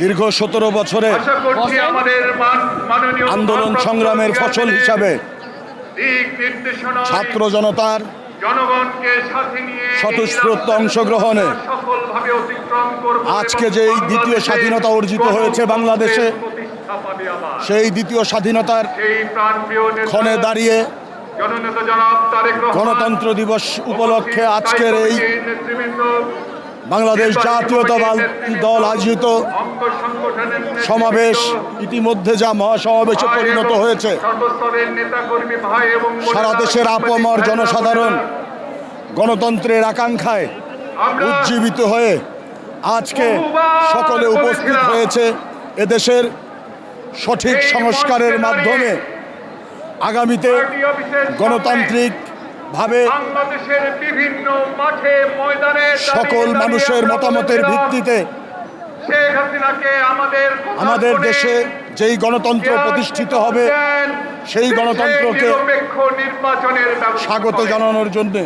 দীর্ঘ সতেরো বছরে আশা করছি আমাদের মাননীয় আন্দোলন সংগ্রামের ফসল হিসাবে ছাত্র জনতার স্বতঃস্ফূর্ত অংশগ্রহণে সফলভাবে অতিক্রম করব আজকে যে দ্বিতীয় স্বাধীনতা অর্জিত হয়েছে বাংলাদেশে। সেই দ্বিতীয় স্বাধীনতার ক্ষণে দাঁড়িয়ে জননেতা জনাব তারেক রহমান, গণতন্ত্র দিবস উপলক্ষে আজকের এই বাংলাদেশ জাতীয়তাবাদী দল আয়োজিত সমাবেশ ইতিমধ্যে যা মহাসমাবেশে পরিণত হয়েছে। সারা দেশের আপমর জনসাধারণ গণতন্ত্রের আকাঙ্ক্ষায় উজ্জীবিত হয়ে আজকে সকলে উপস্থিত হয়েছে। এদেশের সঠিক সংস্কারের মাধ্যমে আগামীতে গণতান্ত্রিক ভাবে বাংলাদেশের বিভিন্ন মাঠে ময়দানে সকল মানুষের মতামতের ভিত্তিতে শেখ হাসিনাকে আমাদের আমাদের দেশে যেই গণতন্ত্র প্রতিষ্ঠিত হবে সেই গণতন্ত্রকে নির্বাচনের স্বাগত জানানোর জন্য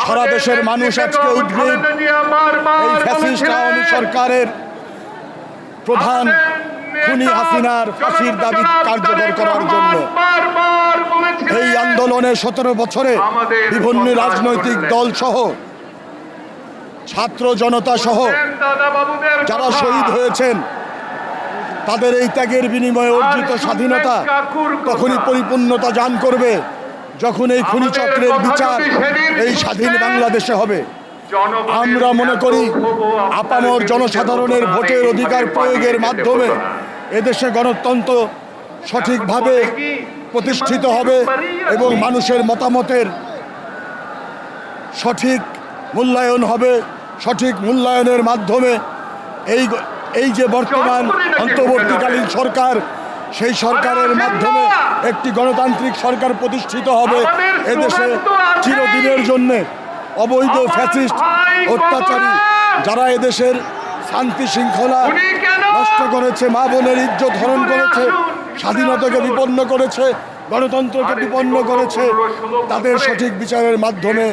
সারা দেশের মানুষ আজকে উদ্গ্রীব এই ফ্যাসিস্ট আওয়ামী সরকারের প্রধান খুনি হাসিনার ফাঁসির দাবি কার্যকর করার জন্য। এই আন্দোলনে সতেরো বছরে বিভিন্ন রাজনৈতিক। দল সহ ছাত্র জনতা সহ যারা শহীদ হয়েছেন তাদের এই ত্যাগের বিনিময়ে অর্জিত স্বাধীনতা তখনই পরিপূর্ণতা জান করবে যখন এই খুনি চক্রের বিচার এই স্বাধীন বাংলাদেশে হবে। আমরা মনে করি আপামর জনসাধারণের ভোটের অধিকার প্রয়োগের মাধ্যমে এদেশে গণতন্ত্র সঠিকভাবে প্রতিষ্ঠিত হবে এবং মানুষের মতামতের সঠিক মূল্যায়ন হবে, সঠিক মূল্যায়নের মাধ্যমে এই এই যে বর্তমান অন্তর্বর্তীকালীন সরকার, সেই সরকারের মাধ্যমে একটি গণতান্ত্রিক সরকার প্রতিষ্ঠিত হবে এদেশে। চিরদিনের জন্যে অবৈধ ফ্যাসিস্ট অত্যাচারী যারা এদেশের শান্তি শৃঙ্খলা নষ্ট করেছে মা বোনের ইজ্জত হরণ করেছে স্বাধীনতাকে বিপন্ন করেছে গণতন্ত্রকে বিপন্ন করেছে তাদের সঠিক বিচারের মাধ্যমে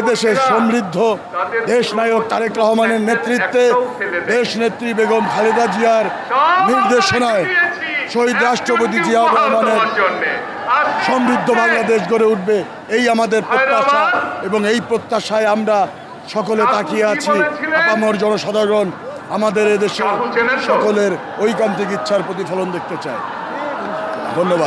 এদেশের সমৃদ্ধ দেশ নায়ক তারেক রহমানের নেতৃত্বে দেশ নেত্রী বেগম খালেদা জিয়ার নির্দেশনায়। শহীদ রাষ্ট্রপতি জিয়াউর রহমানের সমৃদ্ধ বাংলাদেশ গড়ে উঠবে এই আমাদের প্রত্যাশা। এবং এই প্রত্যাশায় আমরা সকলে তাকিয়ে আছি? আপামর জনসাধারণ আমাদের এদেশে? সকলের ঐকান্তিক ইচ্ছার প্রতিফলন দেখতে চায় ধন্যবাদ